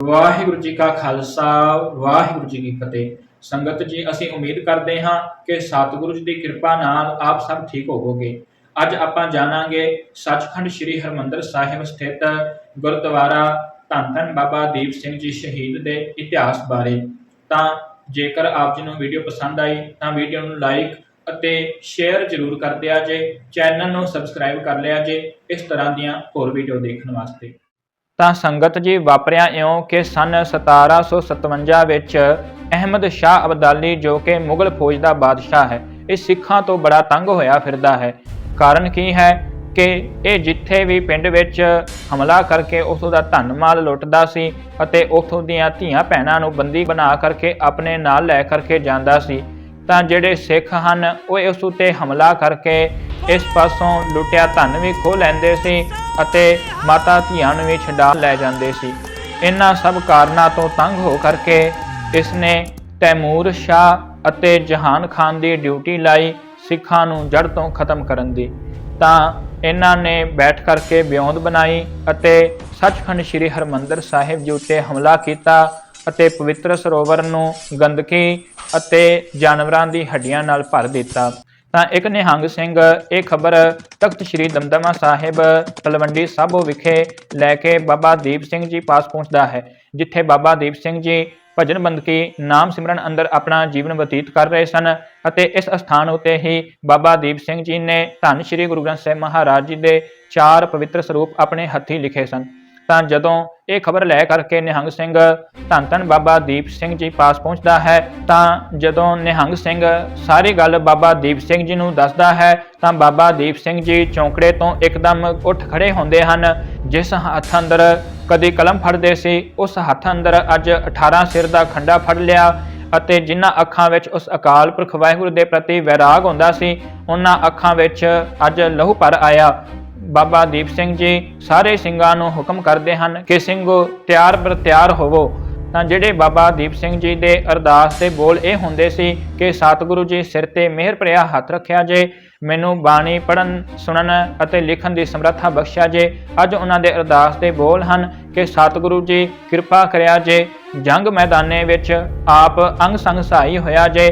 ਵਾਹਿਗੁਰੂ ਜੀ ਕਾ ਖਾਲਸਾ, ਵਾਹਿਗੁਰੂ ਜੀ ਕੀ ਫਤਿਹ। ਸੰਗਤ ਜੀ, ਅਸੀਂ ਉਮੀਦ ਕਰਦੇ ਹਾਂ ਕਿ ਸਤਿਗੁਰੂ ਜੀ ਦੀ ਕਿਰਪਾ ਨਾਲ ਆਪ ਸਭ ਠੀਕ ਹੋਵੋਗੇ। ਅੱਜ ਆਪਾਂ ਜਾਣਾਂਗੇ ਸੱਚਖੰਡ ਸ੍ਰੀ ਹਰਮੰਦਰ ਸਾਹਿਬ ਸਥਿਤ ਗੁਰਦੁਆਰਾ ਧੰਨ ਧੰਨ ਬਾਬਾ ਦੀਪ ਸਿੰਘ ਜੀ ਸ਼ਹੀਦ ਦੇ ਇਤਿਹਾਸ ਬਾਰੇ। ਤਾਂ ਜੇਕਰ ਆਪ ਜੀ ਨੂੰ ਵੀਡੀਓ ਪਸੰਦ ਆਈ, ਤਾਂ ਵੀਡੀਓ ਨੂੰ ਲਾਈਕ ਅਤੇ ਸ਼ੇਅਰ ਜ਼ਰੂਰ ਕਰ ਦਿਆ ਜੇ। ਚੈਨਲ ਨੂੰ ਸਬਸਕ੍ਰਾਈਬ ਕਰ ਲਿਆ ਜੇ ਇਸ ਤਰ੍ਹਾਂ ਦੀਆਂ ਹੋਰ ਵੀਡੀਓ ਦੇਖਣ ਵਾਸਤੇ। ਤਾਂ ਸੰਗਤ ਜੀ ਵਾਪਰਿਆ ਇਉਂ ਕਿ ਸਨ 1757 ਵਿੱਚ ਅਹਿਮਦ ਸ਼ਾਹ ਅਬਦਾਲੀ ਜੋ ਕਿ ਮੁਗਲ ਫੌਜ ਦਾ ਬਾਦਸ਼ਾਹ ਹੈ, ਇਹ ਸਿੱਖਾਂ ਤੋਂ ਬੜਾ ਤੰਗ ਹੋਇਆ ਫਿਰਦਾ ਹੈ। ਕਾਰਨ ਕੀ ਹੈ ਕਿ ਇਹ ਜਿੱਥੇ ਵੀ ਪਿੰਡ ਵਿੱਚ ਹਮਲਾ ਕਰਕੇ ਉਥੋਂ ਦਾ ਧਨ ਮਾਲ ਲੁੱਟਦਾ ਸੀ ਅਤੇ ਉਥੋਂ ਦੀਆਂ ਧੀਆਂ ਭੈਣਾਂ ਨੂੰ ਬੰਦੀ ਬਣਾ ਕਰਕੇ ਆਪਣੇ ਨਾਲ ਲੈ ਕਰਕੇ ਜਾਂਦਾ ਸੀ, ਤਾਂ ਜਿਹੜੇ ਸਿੱਖ ਹਨ, ਉਹ ਇਸ ਉਤੇ ਹਮਲਾ ਕਰਕੇ ਇਸ ਪਾਸੋਂ ਲੁੱਟਿਆ ਧਨ ਵੀ ਖੋਹ ਲੈਂਦੇ ਸੀ ਅਤੇ ਮਾਤਾ ਧੀਆਂ ਨੂੰ ਵੀ ਛਡਾ ਲੈ ਜਾਂਦੇ ਸੀ। ਇਹਨਾਂ ਸਭ ਕਾਰਨਾਂ ਤੋਂ ਤੰਗ ਹੋ ਕਰਕੇ ਇਸ ਨੇ ਤੈਮੂਰ ਸ਼ਾਹ ਅਤੇ ਜਹਾਨ ਖਾਨ ਦੀ ਡਿਊਟੀ ਲਾਈ ਸਿੱਖਾਂ ਨੂੰ ਜੜ ਤੋਂ ਖਤਮ ਕਰਨ ਦੀ। ਤਾਂ ਇਹਨਾਂ ਨੇ ਬੈਠ ਕਰਕੇ ਬਿਉਂਦ ਬਣਾਈ ਅਤੇ ਸੱਚਖੰਡ ਸ੍ਰੀ ਹਰਮੰਦਰ ਸਾਹਿਬ ਜੀ ਉੱਤੇ ਹਮਲਾ ਕੀਤਾ ਅਤੇ ਪਵਿੱਤਰ ਸਰੋਵਰ ਨੂੰ ਗੰਦਗੀ ਅਤੇ ਜਾਨਵਰਾਂ ਦੀ ਹੱਡੀਆਂ ਨਾਲ ਭਰ ਦਿੱਤਾ। ਤਾਂ ਇੱਕ ਨਿਹੰਗ ਸਿੰਘ, ਇਹ ਖਬਰ ਤਖਤ ਸ੍ਰੀ ਦਮਦਮਾ ਸਾਹਿਬ, ਤਲਵੰਡੀ ਸਾਬੋ ਵਿਖੇ ਲੈ ਕੇ ਬਾਬਾ ਦੀਪ ਸਿੰਘ ਜੀ ਪਾਸ ਪਹੁੰਚਦਾ ਹੈ, ਜਿੱਥੇ ਬਾਬਾ ਦੀਪ ਸਿੰਘ ਜੀ ਭਜਨ ਬੰਦਕੀ ਨਾਮ ਸਿਮਰਨ ਅੰਦਰ ਆਪਣਾ ਜੀਵਨ ਬਤੀਤ ਕਰ ਰਹੇ ਸਨ ਅਤੇ ਇਸ ਸਥਾਨ ਉਤੇ ਹੀ ਬਾਬਾ ਦੀਪ ਸਿੰਘ ਜੀ ਨੇ ਧੰਨ ਸ੍ਰੀ ਗੁਰੂ ਗ੍ਰੰਥ ਸਾਹਿਬ ਮਹਾਰਾਜ ਜੀ ਦੇ ਚਾਰ ਪਵਿੱਤਰ ਸਰੂਪ ਆਪਣੇ ਹੱਥੀਂ ਲਿਖੇ ਸਨ। ਤਾਂ ਜਦੋਂ ਇਹ ਖਬਰ ਲੈ ਕਰਕੇ ਨਿਹੰਗ ਸਿੰਘ ਧੰਨ ਧੰਨ ਬਾਬਾ ਦੀਪ ਸਿੰਘ ਜੀ ਪਾਸ ਪਹੁੰਚਦਾ ਹੈ, ਤਾਂ ਜਦੋਂ ਨਿਹੰਗ ਸਿੰਘ ਸਾਰੀ ਗੱਲ ਬਾਬਾ ਦੀਪ ਸਿੰਘ ਜੀ ਨੂੰ ਦੱਸਦਾ ਹੈ, ਤਾਂ ਬਾਬਾ ਦੀਪ ਸਿੰਘ ਜੀ ਚੌਂਕੜੇ ਤੋਂ ਇੱਕਦਮ ਉੱਠ ਖੜੇ ਹੁੰਦੇ ਹਨ। ਜਿਸ ਹੱਥ ਅੰਦਰ ਕਦੀ ਕਲਮ ਫੜਦੇ ਸੀ, ਉਸ ਹੱਥ ਅੰਦਰ ਅੱਜ 18 ਸਿਰ ਦਾ ਖੰਡਾ ਫੜ ਲਿਆ ਅਤੇ ਜਿਨ੍ਹਾਂ ਅੱਖਾਂ ਵਿੱਚ ਉਸ ਅਕਾਲ ਪੁਰਖ ਵਾਹਿਗੁਰੂ ਦੇ ਪ੍ਰਤੀ ਵੈਰਾਗ ਹੁੰਦਾ ਸੀ, ਉਹਨਾਂ ਅੱਖਾਂ ਵਿੱਚ ਅੱਜ ਲਹੂ ਭਰ ਆਇਆ। ਬਾਬਾ ਦੀਪ ਸਿੰਘ ਜੀ ਸਾਰੇ ਸਿੰਘਾਂ ਨੂੰ ਹੁਕਮ ਕਰਦੇ ਹਨ ਕਿ ਸਿੰਘੋ ਤਿਆਰ ਬਰ ਤਿਆਰ ਹੋਵੋ। ਤਾਂ ਜਿਹੜੇ ਬਾਬਾ ਦੀਪ ਸਿੰਘ ਜੀ ਦੇ ਅਰਦਾਸ ਦੇ ਬੋਲ ਇਹ ਹੁੰਦੇ ਸੀ ਕਿ ਸਤਿਗੁਰੂ ਜੀ ਸਿਰ ਤੇ ਮਿਹਰ ਭਰਿਆ ਹੱਥ ਰੱਖਿਆ ਜੇ, ਮੈਨੂੰ ਬਾਣੀ ਪੜਨ ਸੁਣਨ ਅਤੇ ਲਿਖਣ ਦੀ ਸਮਰੱਥਾ ਬਖਸ਼ਿਆ ਜੇ, ਅੱਜ ਉਹਨਾਂ ਦੇ ਅਰਦਾਸ ਦੇ ਬੋਲ ਹਨ ਕਿ ਸਤਿਗੁਰੂ ਜੀ ਕਿਰਪਾ ਕਰਿਆ ਜੇ, ਜੰਗ ਮੈਦਾਨੇ ਵਿੱਚ ਆਪ ਅੰਗ ਸੰਗ ਸਹਾਈ ਹੋਇਆ ਜੇ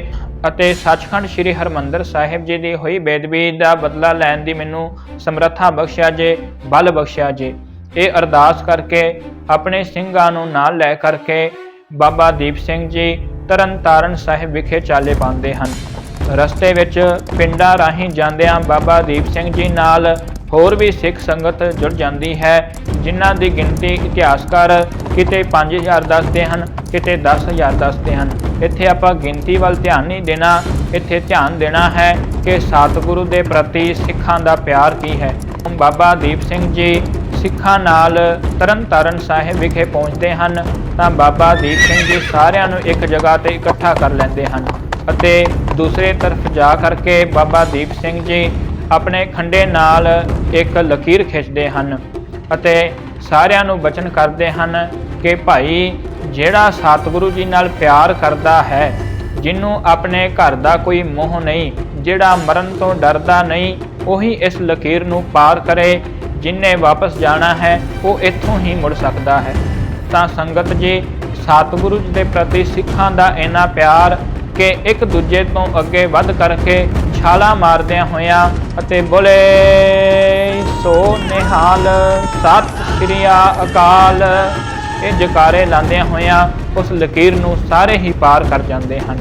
ਅਤੇ ਸੱਚਖੰਡ ਸ੍ਰੀ ਹਰਮੰਦਰ ਸਾਹਿਬ ਜੀ ਦੀ ਹੋਈ ਬੇਦਬੀ ਦਾ ਬਦਲਾ ਲੈਣ ਦੀ ਮੈਨੂੰ ਸਮਰੱਥਾ ਬਖਸ਼ਿਆ ਜੇ, ਬਲ ਬਖਸ਼ਿਆ ਜੇ। ਇਹ ਅਰਦਾਸ ਕਰਕੇ ਆਪਣੇ ਸਿੰਘਾਂ ਨੂੰ ਨਾਲ ਲੈ ਕਰਕੇ ਬਾਬਾ ਦੀਪ ਸਿੰਘ ਜੀ ਤਰਨਤਾਰਨ ਸਾਹਿਬ ਵਿਖੇ ਚਾਲੇ ਪਾਉਂਦੇ ਹਨ। ਰਸਤੇ ਵਿੱਚ ਪਿੰਡਾਂ ਰਾਹੀਂ ਜਾਂਦਿਆਂ ਬਾਬਾ ਦੀਪ ਸਿੰਘ ਜੀ ਨਾਲ ਹੋਰ ਵੀ ਸਿੱਖ ਸੰਗਤ ਜੁੜ ਜਾਂਦੀ ਹੈ, ਜਿਨ੍ਹਾਂ ਦੀ ਗਿਣਤੀ ਇਤਿਹਾਸਕਾਰ ਕਿਤੇ 5000 ਦੱਸਦੇ ਹਨ, ਕਿਤੇ 10000 ਦੱਸਦੇ ਹਨ। ਇੱਥੇ ਆਪਾਂ ਗਿਣਤੀ ਵੱਲ ਧਿਆਨ ਨਹੀਂ ਦੇਣਾ, ਇੱਥੇ ਧਿਆਨ ਦੇਣਾ ਹੈ ਕਿ ਸਤਿਗੁਰੂ ਦੇ ਪ੍ਰਤੀ ਸਿੱਖਾਂ ਦਾ ਪਿਆਰ ਕੀ ਹੈ। ਬਾਬਾ ਦੀਪ ਸਿੰਘ ਜੀ ਸਿੱਖਾਂ ਨਾਲ ਤਰਨਤਾਰਨ ਸਾਹਿਬ ਵਿਖੇ ਪਹੁੰਚਦੇ ਹਨ, ਤਾਂ ਬਾਬਾ ਦੀਪ ਸਿੰਘ ਜੀ ਸਾਰਿਆਂ ਨੂੰ ਇੱਕ ਜਗ੍ਹਾ ਤੇ ਇਕੱਠਾ ਕਰ ਲੈਂਦੇ ਹਨ। ਅਤੇ ਦੂਸਰੇ ਤਰਫ ਜਾ ਕਰਕੇ ਬਾਬਾ ਦੀਪ ਸਿੰਘ ਜੀ ਆਪਣੇ ਖੰਡੇ ਨਾਲ ਇੱਕ ਲਕੀਰ ਖਿੱਚਦੇ ਹਨ ਅਤੇ ਸਾਰਿਆਂ ਨੂੰ ਬਚਨ ਕਰਦੇ ਹਨ ਕਿ ਭਾਈ, ਜਿਹੜਾ ਸਤਿਗੁਰੂ ਜੀ ਨਾਲ ਪਿਆਰ ਕਰਦਾ ਹੈ ਜਿਹਨੂੰ ਆਪਣੇ ਘਰ ਦਾ ਕੋਈ ਮੋਹ ਨਹੀਂ, ਜਿਹੜਾ ਮਰਨ ਤੋਂ ਡਰਦਾ ਨਹੀਂ, ਉਹੀ ਇਸ ਲਕੀਰ ਨੂੰ ਪਾਰ ਕਰੇ, ਜਿਨੇ ਵਾਪਸ ਜਾਣਾ ਹੈ, ਉਹ ਇੱਥੋਂ ਹੀ ਮੁੜ ਸਕਦਾ ਹੈ। ਤਾਂ ਸੰਗਤ ਜੀ, ਸਤਿਗੁਰੂ ਜੀ ਦੇ ਪ੍ਰਤੀ ਸਿੱਖਾਂ ਦਾ ਇੰਨਾ ਪਿਆਰ ਕਿ ਇੱਕ ਦੂਜੇ ਤੋਂ ਅੱਗੇ ਵੱਧ ਕਰਕੇ ਛਾਲਾ ਮਾਰਦਿਆਂ ਹੋਇਆਂ ਅਤੇ ਬੋਲੇ, ਸੋ ਨਿਹਾਲ, ਸਤਿ ਸ੍ਰੀ ਅਕਾਲ। ਇਹ ਜਕਾਰੇ ਲਾਉਂਦਿਆਂ ਹੋਇਆਂ ਉਸ ਲਕੀਰ ਨੂੰ ਸਾਰੇ ਹੀ ਪਾਰ ਕਰ ਜਾਂਦੇ ਹਨ।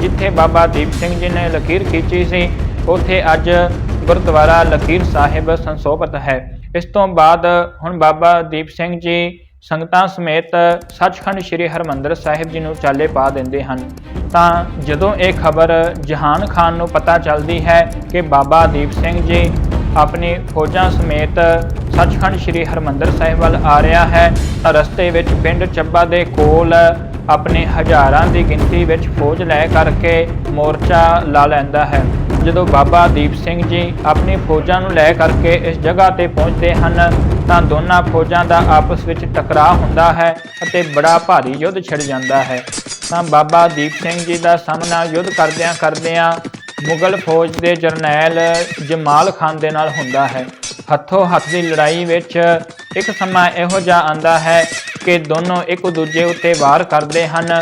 ਜਿੱਥੇ ਬਾਬਾ ਦੀਪ ਸਿੰਘ ਜੀ ਨੇ ਲਕੀਰ ਖਿੱਚੀ ਸੀ, ਉੱਥੇ ਅੱਜ ਗੁਰਦੁਆਰਾ ਲਕੀਰ ਸਾਹਿਬ ਸੰਸੋਪਤ ਹੈ। ਇਸ ਤੋਂ ਬਾਅਦ ਹੁਣ ਬਾਬਾ ਦੀਪ ਸਿੰਘ ਜੀ ਸੰਗਤਾਂ ਸਮੇਤ ਸੱਚਖੰਡ ਸ੍ਰੀ ਹਰਮੰਦਰ ਸਾਹਿਬ ਜੀ ਨੂੰ ਚਾਲੇ ਪਾ ਦਿੰਦੇ ਹਨ। ਤਾਂ ਜਦੋਂ ਇਹ ਖਬਰ ਜਹਾਨ ਖਾਨ ਨੂੰ ਪਤਾ ਚੱਲਦੀ ਹੈ ਕਿ ਬਾਬਾ ਦੀਪ ਸਿੰਘ ਜੀ ਆਪਣੀ ਫੌਜਾਂ ਸਮੇਤ ਸੱਚਖੰਡ ਸ੍ਰੀ ਹਰਮੰਦਰ ਸਾਹਿਬ ਵੱਲ ਆ ਰਿਹਾ ਹੈ, ਤਾਂ ਰਸਤੇ ਵਿੱਚ ਪਿੰਡ ਚੱਬਾ ਦੇ ਕੋਲ ਆਪਣੇ ਹਜ਼ਾਰਾਂ ਦੀ ਗਿਣਤੀ ਵਿੱਚ ਫੌਜ ਲੈ ਕਰਕੇ ਮੋਰਚਾ ਲਾ ਲੈਂਦਾ ਹੈ। ਜਦੋਂ ਬਾਬਾ ਦੀਪ ਸਿੰਘ ਜੀ ਆਪਣੀ ਫੌਜਾਂ ਨੂੰ ਲੈ ਕਰਕੇ ਇਸ ਜਗ੍ਹਾ ਤੇ ਪਹੁੰਚਦੇ ਹਨ, ਤਾਂ ਦੋਨਾਂ ਫੌਜਾਂ ਦਾ ਆਪਸ ਵਿੱਚ ਟਕਰਾਅ ਹੁੰਦਾ ਹੈ ਅਤੇ ਬੜਾ ਭਾਰੀ ਯੁੱਧ ਛਿੜ ਜਾਂਦਾ ਹੈ। ਤਾਂ ਬਾਬਾ ਦੀਪ ਸਿੰਘ ਜੀ ਦਾ ਸਾਹਮਣਾ ਯੁੱਧ ਕਰਦਿਆਂ ਕਰਦਿਆਂ ਮੁਗਲ ਫੌਜ ਦੇ ਜਰਨੈਲ ਜਮਾਲ ਖਾਨ ਦੇ ਨਾਲ ਹੁੰਦਾ ਹੈ। ਹੱਥੋਂ ਹੱਥ ਦੀ ਲੜਾਈ ਵਿੱਚ ਇੱਕ ਸਮਾਂ ਇਹੋ ਜਿਹਾ ਆਂਦਾ ਹੈ ਕਿ ਦੋਨੋਂ ਇੱਕ ਦੂਜੇ ਉੱਤੇ ਵਾਰ ਕਰਦੇ ਹਨ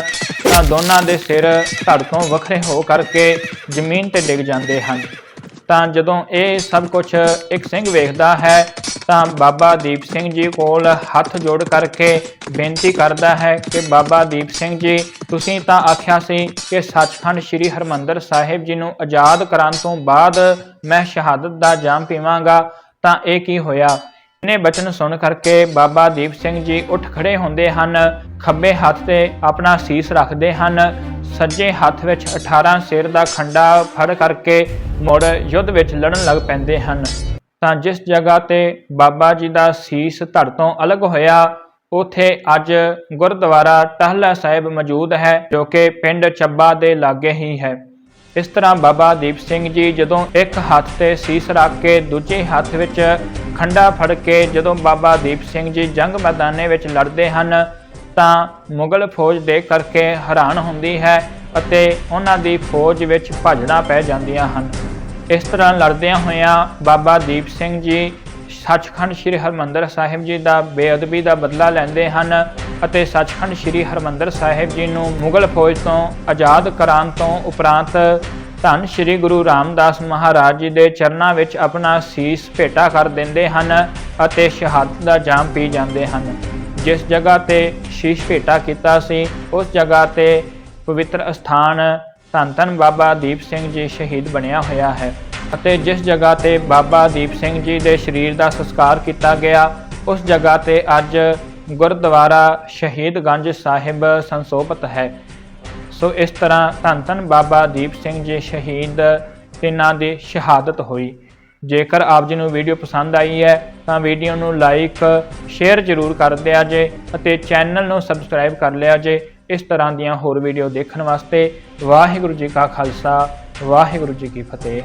ਤਾਂ ਦੋਨਾਂ ਦੇ ਸਿਰ ਧੜ ਤੋਂ ਵੱਖਰੇ ਹੋ ਕਰਕੇ ਜ਼ਮੀਨ ਤੇ ਡਿੱਗ ਜਾਂਦੇ ਹਨ। ਤਾਂ ਜਦੋਂ ਇਹ ਸਭ ਕੁਝ ਇੱਕ ਸਿੰਘ ਵੇਖਦਾ ਹੈ, ਤਾਂ ਬਾਬਾ ਦੀਪ ਸਿੰਘ ਜੀ ਕੋਲ ਹੱਥ ਜੋੜ ਕਰਕੇ ਬੇਨਤੀ ਕਰਦਾ ਹੈ ਕਿ ਬਾਬਾ ਦੀਪ ਸਿੰਘ ਜੀ, ਤੁਸੀਂ ਤਾਂ ਆਖਿਆ ਸੀ ਕਿ ਸੱਚਖੰਡ ਸ੍ਰੀ ਹਰਮੰਦਰ ਸਾਹਿਬ ਜੀ ਨੂੰ ਆਜ਼ਾਦ ਕਰਾਉਣ ਤੋਂ ਬਾਅਦ ਮੈਂ ਸ਼ਹਾਦਤ ਦਾ ਜਾਮ ਪੀਵਾਂਗਾ, ਤਾਂ ਇਹ ਕੀ ਹੋਇਆ? ਇਹਨੇ ਬਚਨ ਸੁਣ ਕਰਕੇ ਬਾਬਾ ਦੀਪ ਸਿੰਘ ਜੀ ਉੱਠ ਖੜੇ ਹੁੰਦੇ ਹਨ, ਖੱਬੇ ਹੱਥ ਤੇ ਆਪਣਾ ਸੀਸ ਰੱਖਦੇ ਹਨ। ਸੱਜੇ ਹੱਥ ਵਿੱਚ 18 ਸਿਰ ਦਾ ਖੰਡਾ ਫੜ ਕਰਕੇ ਮੁੜ ਯੁੱਧ ਵਿੱਚ ਲੜਨ ਲੱਗ ਪੈਂਦੇ ਹਨ। ਤਾਂ ਜਿਸ ਜਗ੍ਹਾ ਤੇ ਬਾਬਾ ਜੀ ਦਾ ਸੀਸ ਧੜ ਤੋਂ ਅਲੱਗ ਹੋਇਆ, ਉਥੇ ਅੱਜ ਗੁਰਦੁਆਰਾ ਟਹਿਲਾ ਸਾਹਿਬ ਮੌਜੂਦ ਹੈ, ਜੋ ਕਿ ਪਿੰਡ ਚੱਬਾ ਦੇ ਲਾਗੇ ਹੀ ਹੈ। ਇਸ ਤਰ੍ਹਾਂ ਬਾਬਾ ਦੀਪ ਸਿੰਘ ਜੀ ਜਦੋਂ ਇੱਕ ਹੱਥ ਤੇ ਸੀਸ ਰੱਖ ਕੇ ਦੂਜੇ ਹੱਥ ਵਿੱਚ ਖੰਡਾ ਫੜ ਕੇ ਜਦੋਂ ਬਾਬਾ ਦੀਪ ਸਿੰਘ ਜੀ ਜੰਗ ਮੈਦਾਨੇ ਵਿੱਚ ਲੜਦੇ ਹਨ, ਤਾਂ ਮੁਗਲ ਫੌਜ ਦੇ ਕਰਕੇ ਹੈਰਾਨ ਹੁੰਦੀ ਹੈ ਅਤੇ ਉਹਨਾਂ ਦੀ ਫੌਜ ਵਿੱਚ ਭੱਜਣਾ ਪੈ ਜਾਂਦੀਆਂ ਹਨ। ਇਸ ਤਰ੍ਹਾਂ ਲੜਦਿਆਂ ਹੋਇਆਂ ਬਾਬਾ ਦੀਪ ਸਿੰਘ ਜੀ ਸੱਚਖੰਡ ਸ੍ਰੀ ਹਰਮੰਦਰ ਸਾਹਿਬ ਜੀ ਦਾ ਬੇਅਦਬੀ ਦਾ ਬਦਲਾ ਲੈਂਦੇ ਹਨ ਅਤੇ ਸੱਚਖੰਡ ਸ੍ਰੀ ਹਰਮੰਦਰ ਸਾਹਿਬ ਜੀ ਨੂੰ ਮੁਗਲ ਫੌਜ ਤੋਂ ਆਜ਼ਾਦ ਕਰਾਉਣ ਤੋਂ ਉਪਰੰਤ ਧੰਨ ਸ੍ਰੀ ਗੁਰੂ ਰਾਮਦਾਸ ਮਹਾਰਾਜ ਜੀ ਦੇ ਚਰਨਾਂ ਵਿੱਚ ਆਪਣਾ ਸੀਸ ਭੇਟਾ ਕਰ ਦਿੰਦੇ ਹਨ ਅਤੇ ਸ਼ਹਾਦਤ ਦਾ ਜਾਮ ਪੀ ਜਾਂਦੇ ਹਨ। ਜਿਸ ਜਗ੍ਹਾ ਤੇ ਸ਼ੀਸ਼ ਭੇਟਾ ਕੀਤਾ ਸੀ, ਉਸ ਜਗ੍ਹਾ ਤੇ ਪਵਿੱਤਰ ਅਸਥਾਨ ਧੰਨ ਧੰਨ ਬਾਬਾ ਦੀਪ ਸਿੰਘ ਜੀ ਸ਼ਹੀਦ ਬਣਿਆ ਹੋਇਆ ਹੈ ਅਤੇ ਜਿਸ ਜਗ੍ਹਾ ਤੇ ਬਾਬਾ ਦੀਪ ਸਿੰਘ ਜੀ ਦੇ ਸਰੀਰ ਦਾ ਸੰਸਕਾਰ ਕੀਤਾ ਗਿਆ, ਉਸ ਜਗ੍ਹਾ ਤੇ ਅੱਜ ਗੁਰਦੁਆਰਾ ਸ਼ਹੀਦਗੰਜ ਸਾਹਿਬ ਸੰਸੋਪਤ ਹੈ। ਸੋ ਇਸ ਤਰ੍ਹਾਂ ਧੰਨ ਧੰਨ ਬਾਬਾ ਦੀਪ ਸਿੰਘ ਜੀ ਸ਼ਹੀਦ, ਤਿੰਨਾਂ ਦੀ ਸ਼ਹਾਦਤ ਹੋਈ। ਜੇਕਰ ਆਪ ਜੀ ਨੂੰ ਵੀਡੀਓ ਪਸੰਦ ਆਈ ਹੈ, ਤਾਂ ਵੀਡੀਓ ਨੂੰ ਲਾਈਕ, ਸ਼ੇਅਰ ਜ਼ਰੂਰ ਕਰ ਦਿਆ ਜੇ ਅਤੇ ਚੈਨਲ ਨੂੰ ਸਬਸਕ੍ਰਾਈਬ ਕਰ ਲਿਆ ਜੇ। ਇਸ ਤਰ੍ਹਾਂ ਦੀਆਂ ਹੋਰ ਵੀਡੀਓ ਦੇਖਣ ਵਾਸਤੇ ਵਾਹਿਗੁਰੂ ਜੀ ਕਾ ਖਾਲਸਾ, ਵਾਹਿਗੁਰੂ ਜੀ ਕੀ ਫਤਿਹ।